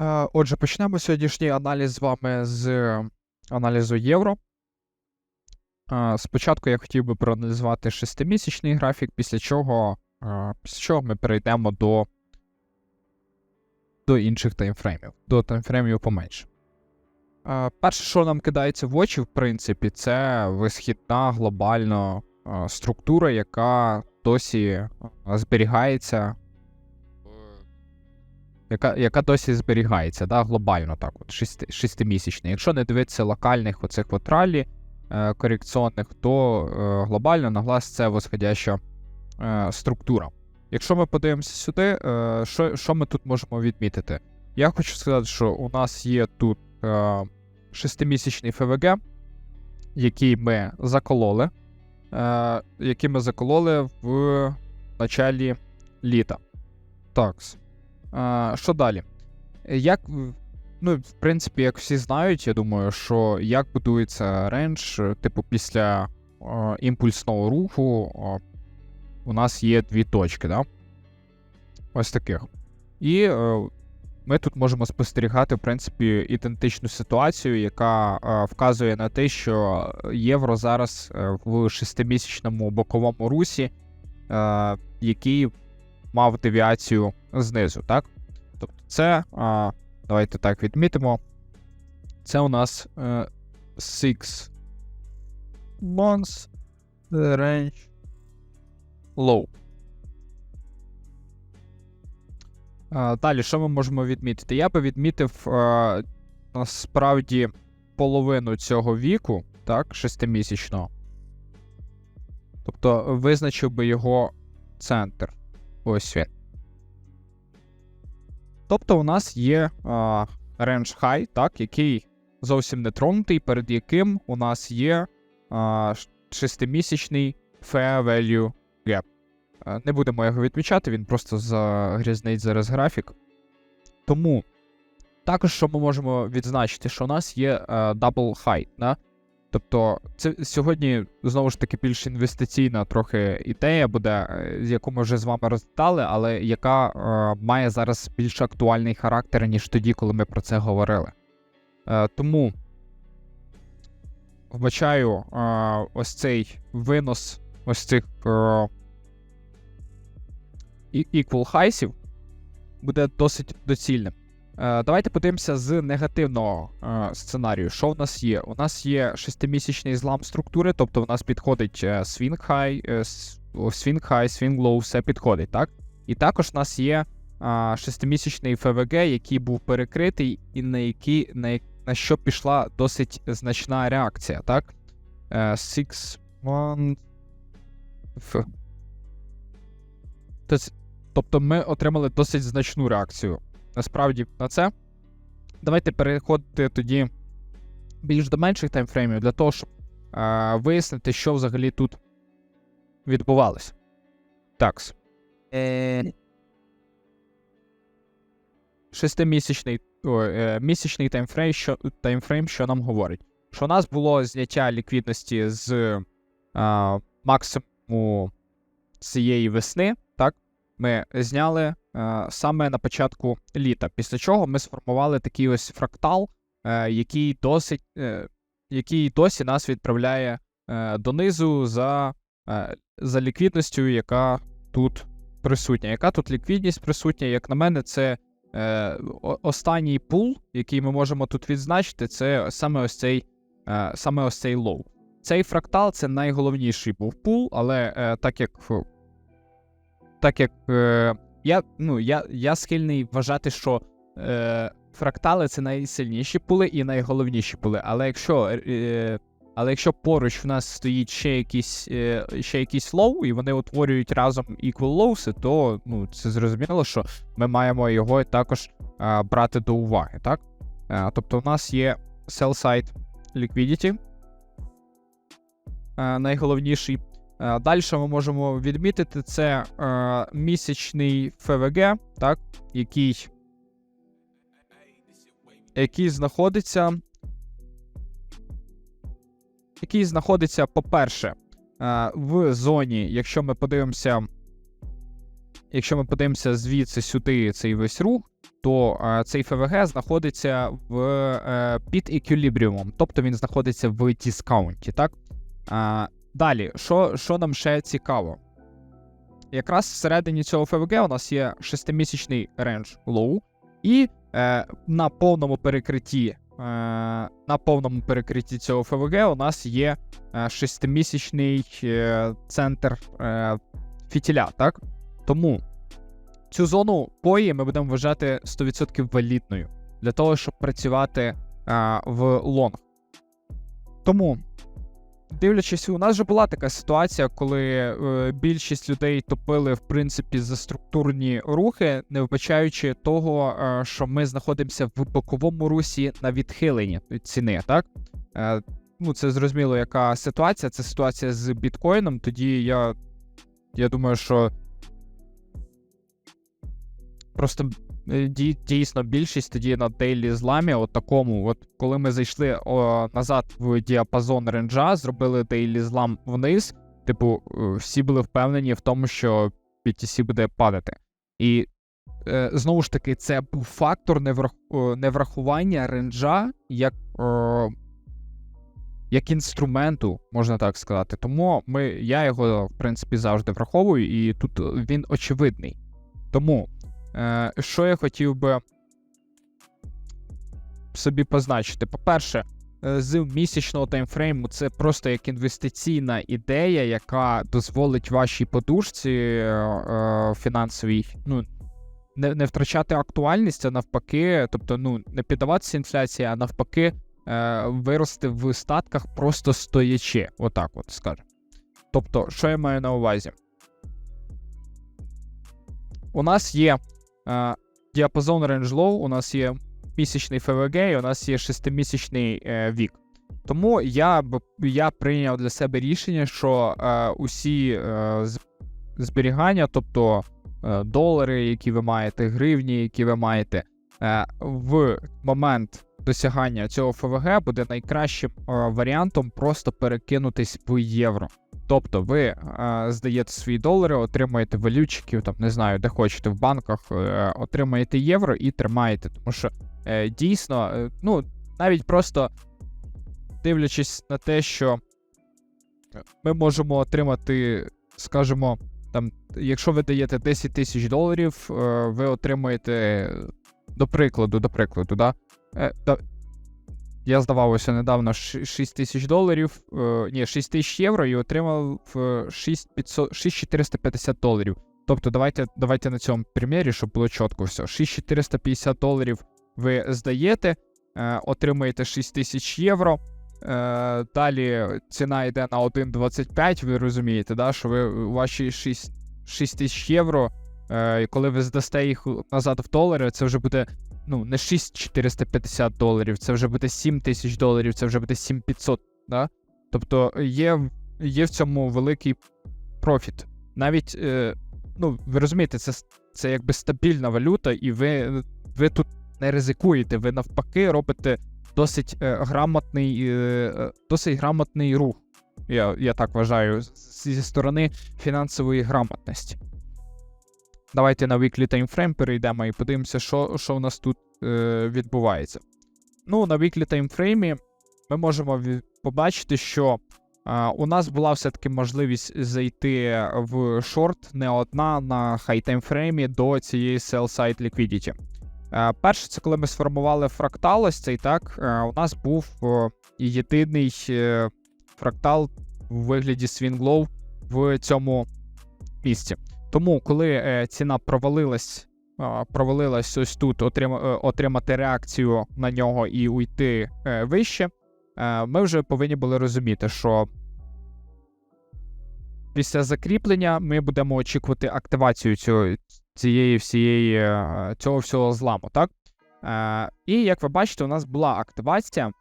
Е, Отже, почнемо сьогоднішній аналіз з вами з аналізу євро. Е, Спочатку я хотів би проаналізувати шестимісячний графік, після чого, е, після чого ми перейдемо до, до інших таймфреймів, до таймфреймів поменше. Перше, що нам кидається в очі, в принципі, це висхідна глобальна структура, яка досі зберігається яка, яка досі зберігається, да, глобально так, от шести, шестимісячний. Якщо не дивитися локальних оцих от ралі е, корекційних, то е, глобально на глаз це восходяща е, структура. Якщо ми подивимося сюди, е, що, що ми тут можемо відмітити? Я хочу сказати, що у нас є тут е, шестимісячний ФВГ, який ми закололи, е, який ми закололи в началі літа. Такс. А, що далі? Як, ну, в принципі, як всі знають, я думаю, що як будується рендж, типу, після імпульсного руху у нас є дві точки, да? Ось таких. І е, ми тут можемо спостерігати, в принципі, ідентичну ситуацію, яка е, вказує на те, що євро зараз е, в шестимісячному боковому русі, е, який мав девіацію знизу, так? Тобто це, а, давайте так відмітимо. Це у нас е, 6 months range low. А, далі, що ми можемо відмітити? Я би відмітив а, насправді половину цього віку, так, шестимісячного. Тобто визначив би його центр. Ось він. Тобто у нас є а, range high, так, який зовсім не тронутий, перед яким у нас є а, ш- шестимісячний fair value gap. А, не будемо його відмічати, він просто загрязнить зараз графік. Тому також, що ми можемо відзначити, що у нас є а, double high. Да? Тобто, це сьогодні знову ж таки більш інвестиційна трохи ідея буде, е, яку ми вже з вами розглядали, але яка е, має зараз більш актуальний характер, ніж тоді, коли ми про це говорили. Е, тому вбачаю е, ось цей винос ось цих е, equal highsів буде досить доцільним. Е, Давайте подивимося з негативного е, сценарію. Що в нас є? У нас є шестимісячний злам структури, тобто в нас підходить swing high, swing high, swing low, все підходить, так? І також у нас є шестимісячний ФВГ, який був перекритий, і на який на, на що пішла досить значна реакція, так? Е, Six month... Тобто ми отримали досить значну реакцію насправді на це. Давайте переходити тоді більш до менших таймфреймів для того, щоб е, вияснити, що взагалі тут відбувалося. Такс. Е... Шестимісячний е, місячний таймфрейм що, таймфрейм, що нам говорить? Що у нас було зняття ліквідності з е, максимуму цієї весни, так? Ми зняли е, саме на початку літа. Після чого ми сформували такий ось фрактал, е, який досить, е, який досі нас відправляє донизу за, за ліквідністю, яка тут присутня. Яка тут ліквідність присутня? Як на мене, це останній пул, який ми можемо тут відзначити, це саме ось цей, саме ось цей лоу. Цей фрактал це найголовніший був пул, але так як так як е, я, ну, я, я схильний вважати, що е, фрактали це найсильніші пули і найголовніші пули. Але якщо, е, але якщо поруч в нас стоїть ще якісь, е, ще якісь лоу, і вони утворюють разом equal lows, то ну, це зрозуміло, що ми маємо його також е, брати до уваги. так? Е, тобто у нас є sell side liquidity, е, найголовніший. Е, Далі ми можемо відмітити це е, місячний ФВГ, так, який, який знаходиться. Який знаходиться, по-перше, е, в зоні, якщо ми подивимося, якщо ми подивимося звідси сюди цей весь рух, то е, цей ФВГ знаходиться в е, під еквілібріумом, тобто він знаходиться в дискаунті. Так? Е, далі, що, що нам ще цікаво? Якраз всередині цього ФВГ у нас є 6-місячний рендж лоу, і е, на повному перекритті е, на повному перекритті цього ФВГ у нас є е, 6-місячний е, центр е, фітіля. так? Тому цю зону пої ми будемо вважати 100% валідною для того, щоб працювати а, в лонг. Тому, дивлячись, у нас вже була така ситуація, коли е, більшість людей топили, в принципі, за структурні рухи, не вбачаючи того, е, що ми знаходимося в боковому русі на відхиленні ціни, так? Е, ну, це зрозуміло, яка ситуація. Це ситуація з біткоїном. Тоді я, я думаю, що Просто дійсно більшість тоді на дейлі зламі, от такому, от коли ми зайшли о, назад в діапазон ренджа, зробили дейлі злам вниз, типу, е, всі були впевнені в тому, що BTC буде падати. І е, знову ж таки, це був фактор неврах... неврахування ренджа як, о, як інструменту, можна так сказати. Тому ми, я його, в принципі, завжди враховую, і тут він очевидний. Тому. Е, що я хотів би собі позначити? По-перше, е, з місячного таймфрейму це просто як інвестиційна ідея, яка дозволить вашій подушці е, е, фінансовій ну, не, не втрачати актуальність, а навпаки, тобто ну, не піддаватися інфляції, а навпаки, е, вирости в статках просто стоячи. Отак, от скажемо. Тобто, що я маю на увазі? У нас є діапазон range low, у нас є місячний ФВГ, і у нас є шестимісячний е, вік. Тому я б я прийняв для себе рішення, що е, усі е, зберігання, тобто е, долари, які ви маєте, гривні, які ви маєте, е, в момент досягання цього ФВГ буде найкращим е, варіантом просто перекинутись в євро. Тобто ви е, здаєте свої долари, отримуєте валютчиків, там не знаю, де хочете в банках, е, отримаєте євро і тримаєте. Тому що е, дійсно, е, ну навіть просто дивлячись на те, що ми можемо отримати, скажімо, там, якщо ви даєте 10 тисяч доларів, е, ви отримаєте, до прикладу, до прикладу, да? Е, я здавалося недавно 6 тисяч доларів, е, ні, 6 тисяч євро і отримав е, 6500 6450 доларів. Тобто, давайте давайте на цьому примірі, щоб було чітко все. 6450 доларів ви здаєте, е, отримуєте 6 тисяч євро. Е, далі ціна йде на 1,25, ви розумієте, да, що ви ваші 6, 6 тисяч євро, е, коли ви здасте їх назад в долари, це вже буде ну, не 6450 доларів, це вже буде 7 тисяч доларів, це вже буде 7500, да? Тобто є, є в цьому великий профіт. Навіть, е, ну, ви розумієте, це, це якби стабільна валюта, і ви, ви тут не ризикуєте, ви навпаки робите досить е, грамотний, е, е, досить грамотний рух. Я, я так вважаю, зі сторони фінансової грамотності. Давайте на weekly timeframe перейдемо і подивимося, що, що у нас тут е, відбувається. Ну, на weekly timeframe ми можемо побачити, що е, у нас була все-таки можливість зайти в шорт не одна на high таймфреймі до цієї sell side liquidity. Е, перше, це коли ми сформували фрактал, ось цей так, е, у нас був е, єдиний е, фрактал у вигляді swing low в цьому місці. Тому, коли е, ціна провалилась, провалилась ось тут, е, отримати реакцію на нього і уйти е, вище, ми вже повинні були розуміти, що після закріплення ми будемо очікувати активацію цього, цієї всієї, цього всього зламу. Так? І як ви бачите, у нас була активація.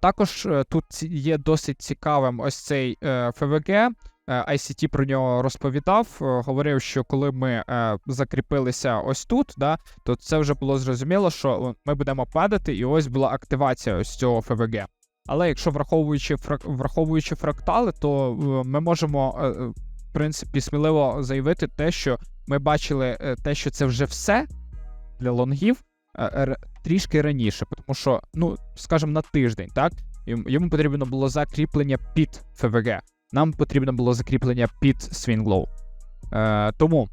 Також тут є досить цікавим ось цей ФВГ. Е, ICT про нього розповідав, е, говорив, що коли ми е, закріпилися ось тут, да, то це вже було зрозуміло, що ми будемо падати, і ось була активація ось цього ФВГ. Але якщо враховуючи враховуючи фрактали, то ми можемо в принципі сміливо заявити те, що ми бачили те, що це вже все. для лонгів трішки раніше, тому що, ну, скажімо, на тиждень, так? Йому потрібно було закріплення під ФВГ. Нам потрібно було закріплення під Swinglow. Е, тому,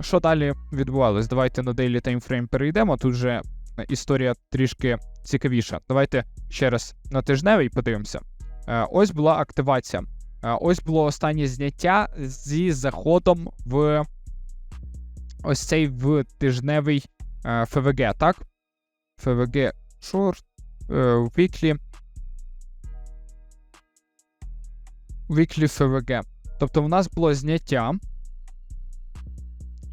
що далі відбувалось? Давайте на Daily Time Frame перейдемо. Тут вже історія трішки цікавіша. Давайте ще раз на тижневий подивимося. Е, ось була активація. Е, ось було останнє зняття зі заходом в ось цей в тижневий е, ФВГ, так? ФВГ Short, е. Weekly ФВГ. Тобто у нас було зняття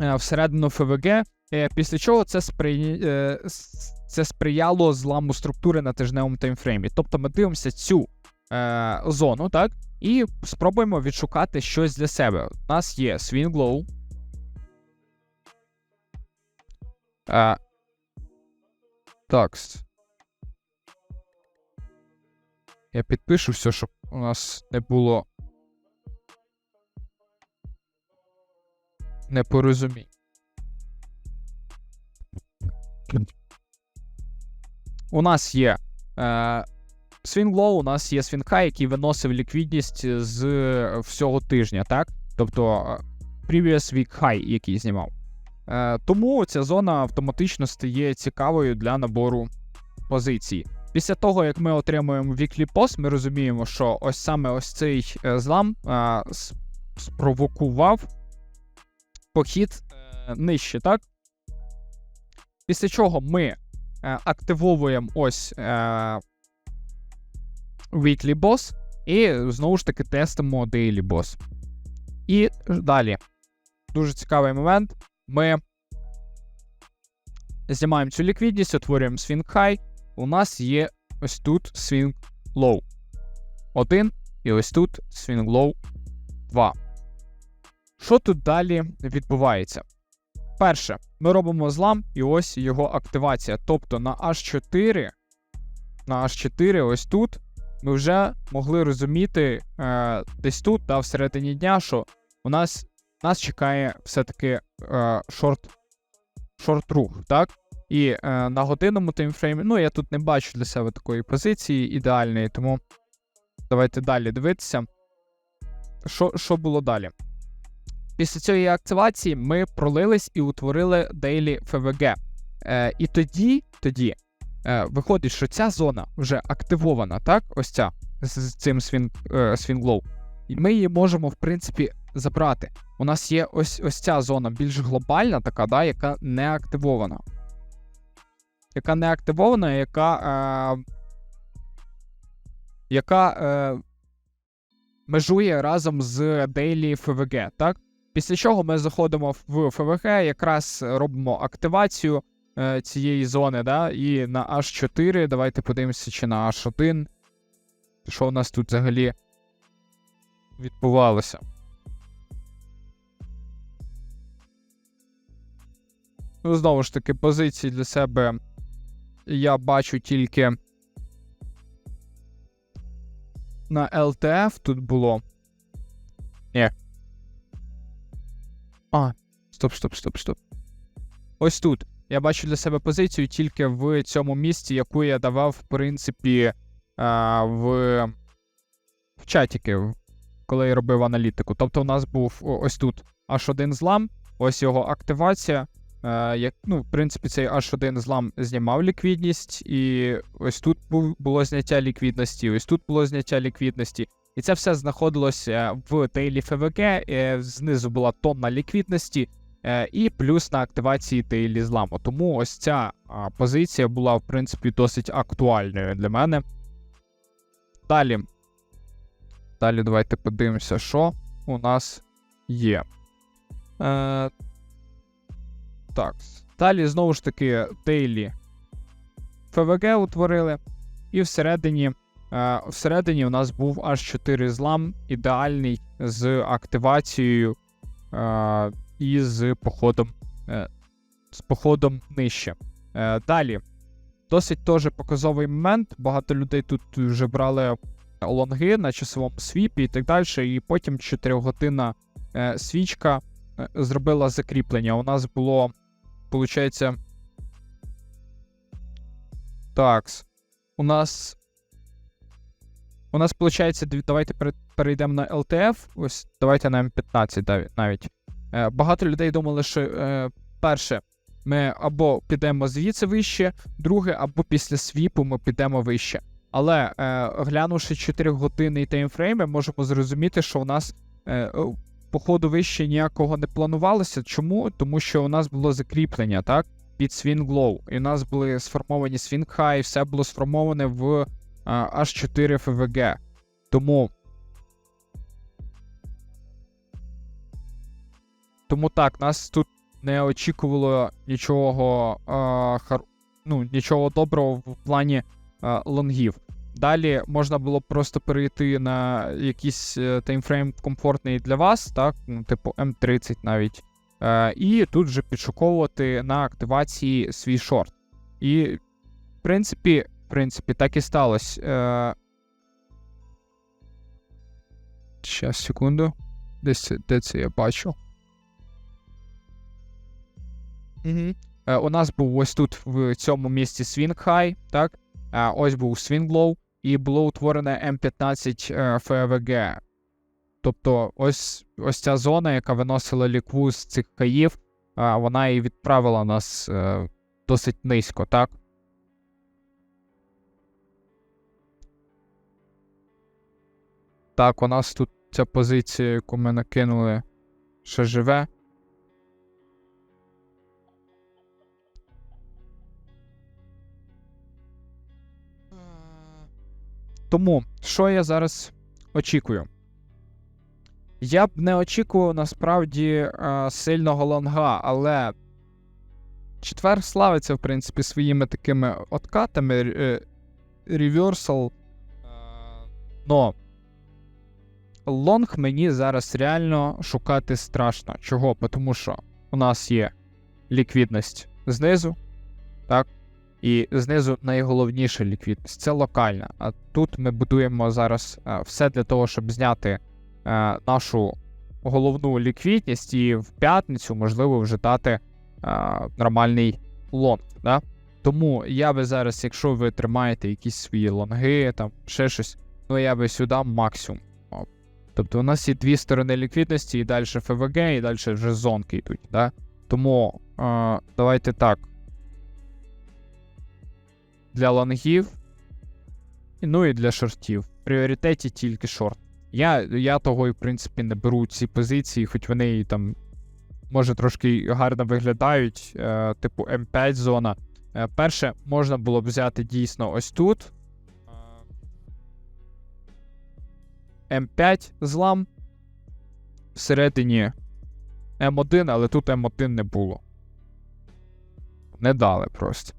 е, всередину ФВГ, е, після чого це, спри... е, це сприяло зламу структури на тижневому таймфреймі. Тобто ми дивимося цю е, зону, так? І спробуємо відшукати щось для себе. У нас є Swing Low. Е, так. Я підпишу все, щоб у нас не було непорозумінь. У нас є е, Low, у нас є High, який виносив ліквідність з всього тижня, так? Тобто е, Previous Week High, який знімав. Е, тому ця зона автоматично стає цікавою для набору позицій. Після того, як ми отримуємо Weekly Post, ми розуміємо, що ось саме ось цей е, злам е, спровокував похід е, нижче, так? Після чого ми е, активовуємо ось е, Weekly Boss і знову ж таки тестимо Daily Boss. І далі. Дуже цікавий момент. Ми знімаємо цю ліквідність, утворюємо Swing High. У нас є ось тут Swing Low 1, і ось тут Swing Low 2. Що тут далі відбувається? Перше, ми робимо злам, і ось його активація. Тобто на H4, на H4, ось тут, ми вже могли розуміти е, десь тут, та всередині дня, що у нас нас чекає все-таки е, шорт, шорт рух, так? І е, на годинному таймфреймі, ну я тут не бачу для себе такої позиції ідеальної, тому давайте далі дивитися. Що, що було далі? Після цієї активації ми пролились і утворили Daily FVG. Е, і тоді, тоді е, виходить, що ця зона вже активована, так? Ось ця з, цим свін, е, свінглоу. І ми її можемо, в принципі, забрати. У нас є ось ось ця зона більш глобальна, така, да, яка не активована. Яка не активована, яка. Е, яка е, межує разом з Daily FVG, так? Після чого ми заходимо в ФВГ, якраз робимо активацію е, цієї зони, да, і на H4. Давайте подивимося, чи на H1. Що у нас тут взагалі відбувалося. Ну, знову ж таки, позиції для себе я бачу тільки на LTF тут було. Ні. А, стоп, стоп, стоп, стоп. Ось тут. Я бачу для себе позицію тільки в цьому місці, яку я давав, в принципі, в, в чатіки, коли я робив аналітику. Тобто, у нас був ось тут H1 злам, ось його активація. Е, як, ну, в принципі, цей H1 злам знімав ліквідність, і ось тут було зняття ліквідності, ось тут було зняття ліквідності. І це все знаходилося в Daily FVG, е, знизу була тонна ліквідності, е, і плюс на активації Daily зламу. Тому ось ця позиція була, в принципі, досить актуальною для мене. Далі. Далі давайте подивимося, що у нас є. Е, так. Далі, знову ж таки, Daily FVG утворили. І всередині, е, всередині у нас був аж 4 злам, ідеальний з активацією е, і з походом, е, з походом нижче. Е, далі. Досить теж показовий момент. Багато людей тут вже брали лонги на часовому свіпі і так далі. І потім 4-годинна е, свічка е, зробила закріплення. У нас було, виходить, такс. У нас. У нас, виходить, давайте перейдемо на LTF. Ось давайте на М15 навіть. Е, багато людей думали, що е, перше, ми або підемо звідси вище, друге, або після свіпу ми підемо вище. Але е, глянувши 4 годинний таймфрейм, ми можемо зрозуміти, що у нас походу вище ніякого не планувалося. Чому? Тому що у нас було закріплення, так? Під Swing Low. І у нас були сформовані Swing High, все було сформоване в е, аж 4 ФВГ. Тому. Тому так, нас тут не очікувало нічого, е, хар... ну, нічого доброго в плані е, лонгів. Далі можна було б просто перейти на якийсь е, таймфрейм комфортний для вас, так, ну, типу М30 навіть. Е, і тут вже підшуковувати на активації свій шорт. І, в принципі, в принципі, так і сталося. Е, Щас, секунду. Десь де це я бачу. Угу. Е, у нас був ось тут в цьому місці Swing High, так? Е, ось був Swing Low, і було утворене М15 е, ФВГ. Тобто, ось, ось ця зона, яка виносила лікву з цих хаїв, е, вона і відправила нас е, досить низько, так? Так, у нас тут ця позиція, яку ми накинули, ще живе. Тому, що я зараз очікую? Я б не очікував насправді е, сильного лонга, але четвер славиться, в принципі, своїми такими откатами. Реверсал. Но лонг мені зараз реально шукати страшно. Чого? Тому що у нас є ліквідність знизу, так? І знизу найголовніша ліквідність це локальна. А тут ми будуємо зараз е, все для того, щоб зняти е, нашу головну ліквідність, і в п'ятницю, можливо, вже дати е, нормальний лонг. Да? Тому я би зараз, якщо ви тримаєте якісь свої лонги, там ще щось, ну я би сюди максимум. Тобто у нас є дві сторони ліквідності, і далі ФВГ, і далі вже зонки йдуть. Да? Тому е, давайте так для лонгів, ну і для шортів. В пріоритеті тільки шорт. Я, я того в принципі, не беру ці позиції, хоч вони там, може, трошки гарно виглядають, е, типу М5 зона. Е, перше, можна було б взяти дійсно ось тут. Е, М5 злам. Всередині М1, але тут М1 не було. Не дали просто.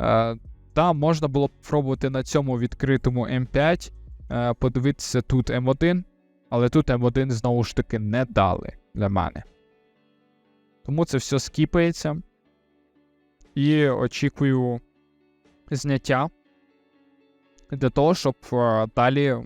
Е, та можна було б пробувати на цьому відкритому М5, е, подивитися тут М1, але тут М1 знову ж таки не дали для мене. Тому це все скіпається. І очікую зняття для того, щоб е, далі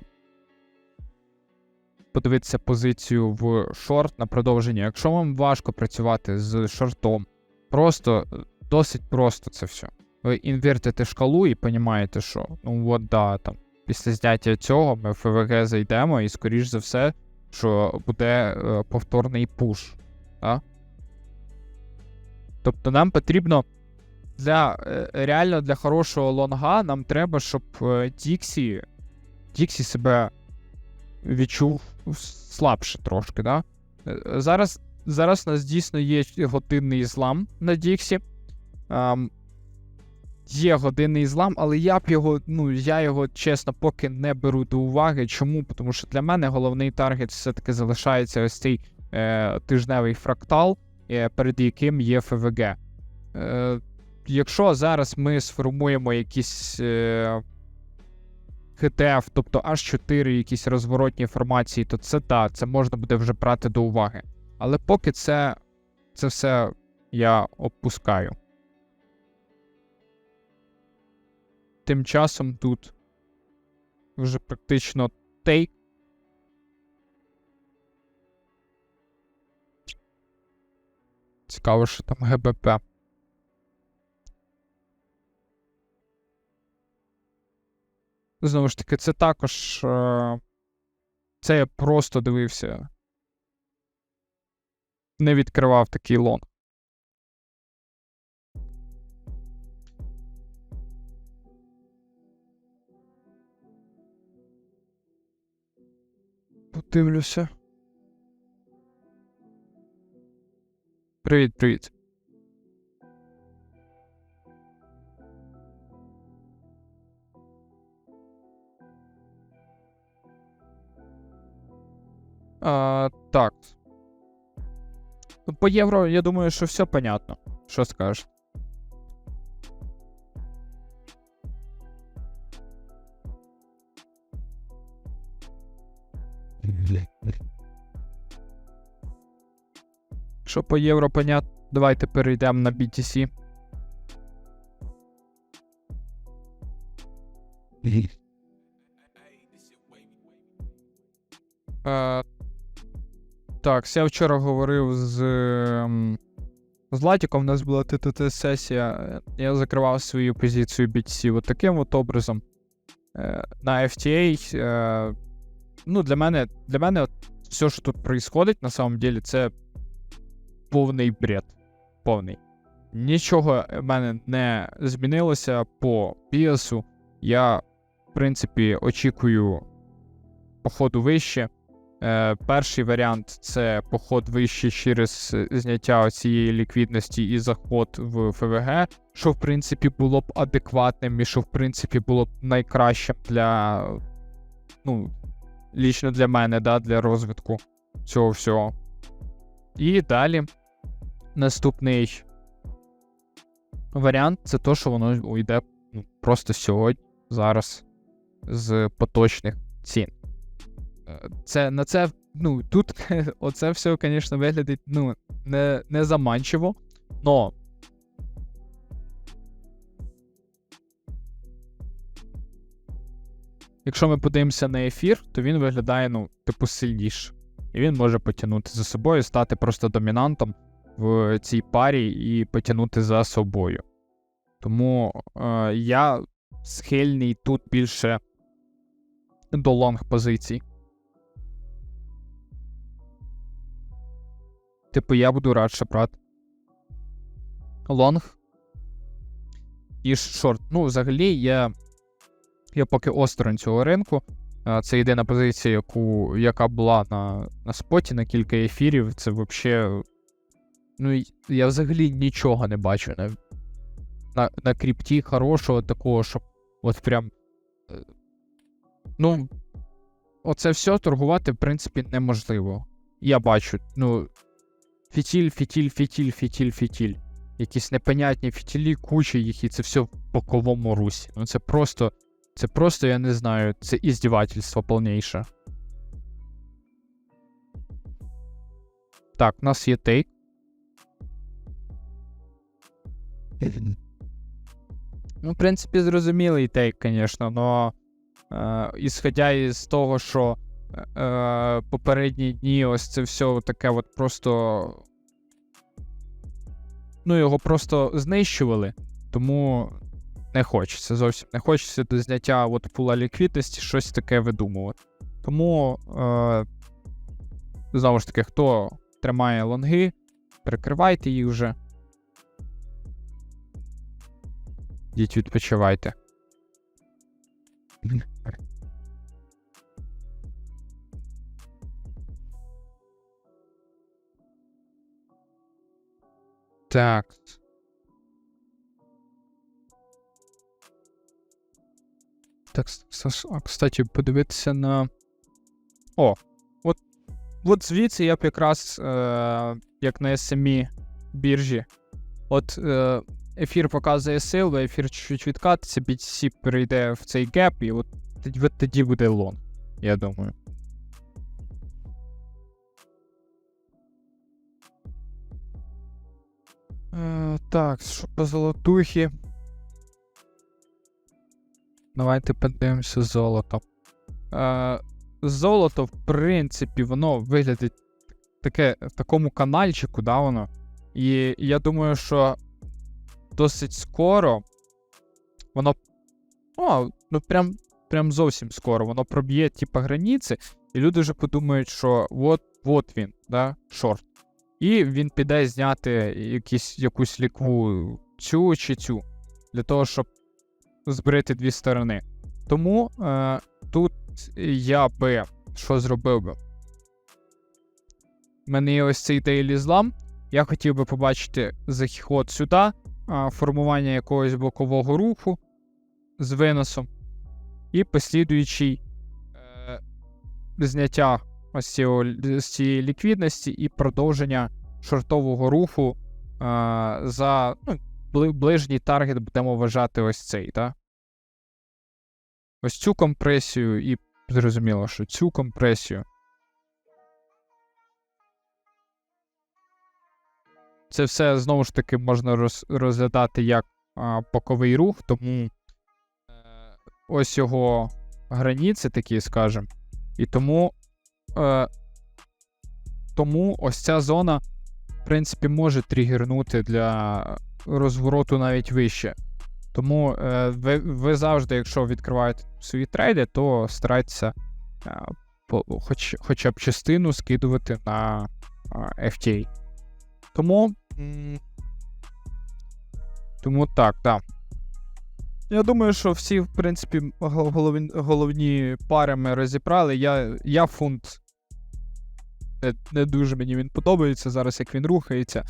подивитися позицію в шорт на продовження. Якщо вам важко працювати з шортом, просто досить просто це все ви інвертите шкалу і розумієте, що ну от да, там, після зняття цього ми в ФВГ зайдемо, і, скоріш за все, що буде е, повторний пуш. Да? Тобто нам потрібно для е, реально для хорошого лонга нам треба, щоб е, Діксі Діксі себе відчув слабше трошки. Да? Е, Зараз, зараз у нас дійсно є годинний злам на Діксі. Є годинний злам, але я б його, ну я його чесно поки не беру до уваги. Чому? Тому що для мене головний таргет все-таки залишається ось цей е, тижневий фрактал, е, перед яким є ФВГ. Е, Якщо зараз ми сформуємо якісь е, ХТФ, тобто аж 4 якісь розворотні формації, то це так, це можна буде вже брати до уваги. Але поки це, це все я опускаю. Тим часом тут вже практично тейк. Цікаво, що там ГБП. знову ж таки, це також. Е, це я просто дивився. Не відкривав такий лонг. Подивлюся. Привіт, привіт. А, так. Ну, По євро, я думаю, що все понятно. Що скажеш? Що по євро понятно, давайте перейдемо на BTC. Е, так, я вчора говорив з ем, з Латіком, у нас була ТТТ-сесія. Я закривав свою позицію BTC от таким от образом. Е, на FTA. Е, ну, для мене, для мене от все, що тут происходить, на самом деле, це повний бред. Повний. Нічого в мене не змінилося по піасу. Я, в принципі, очікую походу вище. Е, Перший варіант це поход вище через зняття цієї ліквідності і заход в ФВГ, що в принципі було б адекватним і що в принципі було б найкращим для, ну, лічно для мене, да, для розвитку цього всього. І далі наступний варіант це то, що воно уйде ну, просто сьогодні, зараз з поточних цін. Е, Це на це, ну, тут оце все, звісно, виглядить ну, не, не заманчиво, но. Якщо ми подивимося на ефір, то він виглядає, ну, типу, сильніше. І він може потягнути за собою, стати просто домінантом в цій парі і потягнути за собою. Тому е, я схильний тут більше до лонг позицій. Типу, я буду радше брати лонг і шорт. Ну, взагалі, я я поки осторонь цього ринку. Це єдина позиція, яку, яка була на на споті на кілька ефірів. Це взагалі. Ну, я взагалі нічого не бачу на, на, на крипті хорошого такого, щоб от прям. е, Ну, оце все торгувати, в принципі, неможливо. Я бачу, ну. Фітіль, фітіль, фітіль, фітіль, фітіль. Якісь непонятні фітілі, куча їх, і це все в боковому русі. Ну це просто. Це просто, я не знаю, це іздівательство повніше. Так, у нас є тейк. Ну, в принципі, зрозумілий тейк, звісно, но е, ісходя із того, що е, попередні дні ось це все таке от просто. Ну, його просто знищували, тому не хочеться зовсім не хочеться до зняття от пула ліквідності щось таке видумувати. Тому, е, знову ж таки, хто тримає лонги, перекривайте їх вже. Йдіть відпочивайте. Так. Так, кстати, подивитися на. О, от, от звідси я б якраз, е, як на SME біржі. От е, ефір показує силу, ефір чуть-чуть відкатиться, BTC перейде в цей геп, і от от тоді буде лон, я думаю. Е, так, що по золотухі. Давайте подивимося золото. Е, золото, в принципі, воно виглядить таке в такому канальчику, да, воно. І я думаю, що досить скоро воно. О, ну прям прям зовсім скоро. Воно проб'є, типа, границі, і люди вже подумають, що от, от він, да, шорт. І він піде зняти якісь, якусь лікву цю чи цю, для того, щоб зберегти дві сторони. Тому е, тут я би що зробив би? У мене є ось цей Daily Slam. Я хотів би побачити захід сюди, формування якогось бокового руху з виносом, і послідуючий е, зняття ось цього, з цієї ліквідності і продовження шортового руху е, за ну, ближній таргет будемо вважати ось цей, так? Ось цю компресію, і зрозуміло, що цю компресію. Це все знову ж таки можна роз, розглядати як а, боковий рух, тому е, ось його границі такі, скажемо. І тому, е, тому ось ця зона, в принципі, може тригернути для розвороту навіть вище. Тому е, ви, ви завжди, якщо відкриваєте свої трейди, то старайтеся е, хоч, хоча б частину скидувати на е, FTA. Тому. Тому так, так. Я думаю, що всі, в принципі, головні, головні пари ми розібрали. Я, я фунт. Не, не дуже мені він подобається зараз, як він рухається.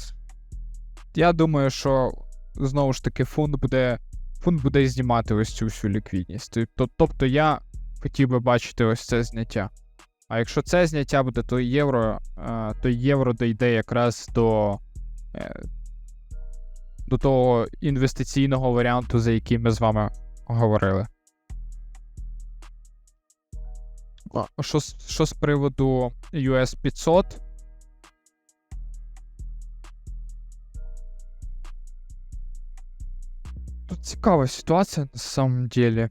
Я думаю, що знову ж таки фунт буде. Фунт буде знімати ось цю всю ліквідність. Тобто я хотів би бачити ось це зняття. А якщо це зняття буде, то євро, е, то євро дійде якраз до, е, до того інвестиційного варіанту, за який ми з вами говорили. Що, що з приводу US 500? Цікава ситуація на самом деле.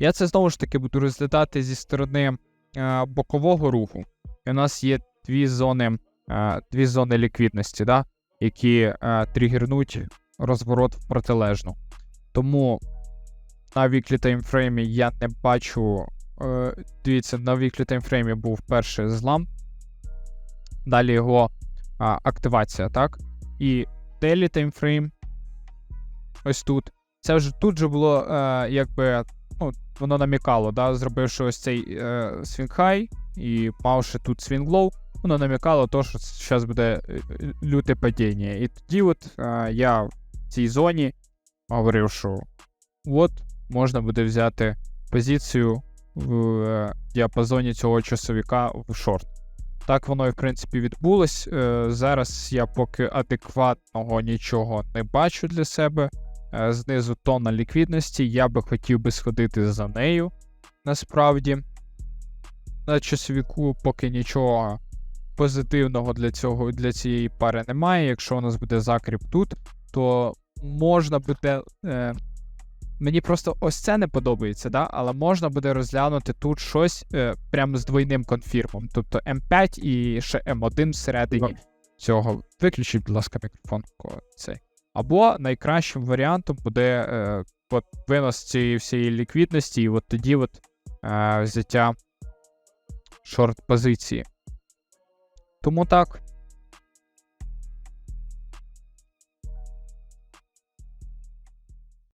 Я це знову ж таки буду розглядати зі сторони е, бокового руху. І у нас є дві зони, е, дві зони ліквідності, да, які е, тригернуть розворот в протилежну. Тому на weekly таймфреймі я не бачу. Е, дивіться, на weekly таймфреймі був перший злам. Далі його а, активація, так? І daily таймфрейм. Ось тут. Це вже тут же було е, якби. Ну, воно намікало, да, зробивши ось цей е, swing high і мавши тут swing low, воно намікало то, що зараз буде е, люте падіння. І тоді от е, я в цій зоні говорив, що от можна буде взяти позицію в е, діапазоні цього часовика в шорт. Так воно і в принципі відбулось. Е, зараз я поки адекватного нічого не бачу для себе. Е, знизу тонна ліквідності. Я би хотів би сходити за нею насправді. На часовіку поки нічого позитивного для цього для цієї пари немає. Якщо у нас буде закріп тут, то можна буде. Е, Мені просто ось це не подобається, да? але можна буде розглянути тут щось е, прямо з двойним конфірмом. Тобто М5 і ще М1 всередині цього. Виключіть, будь ласка, мікрофон. Цей. Або найкращим варіантом буде е, от винос цієї всієї ліквідності, і от тоді от, е, взяття шорт позиції. Тому так.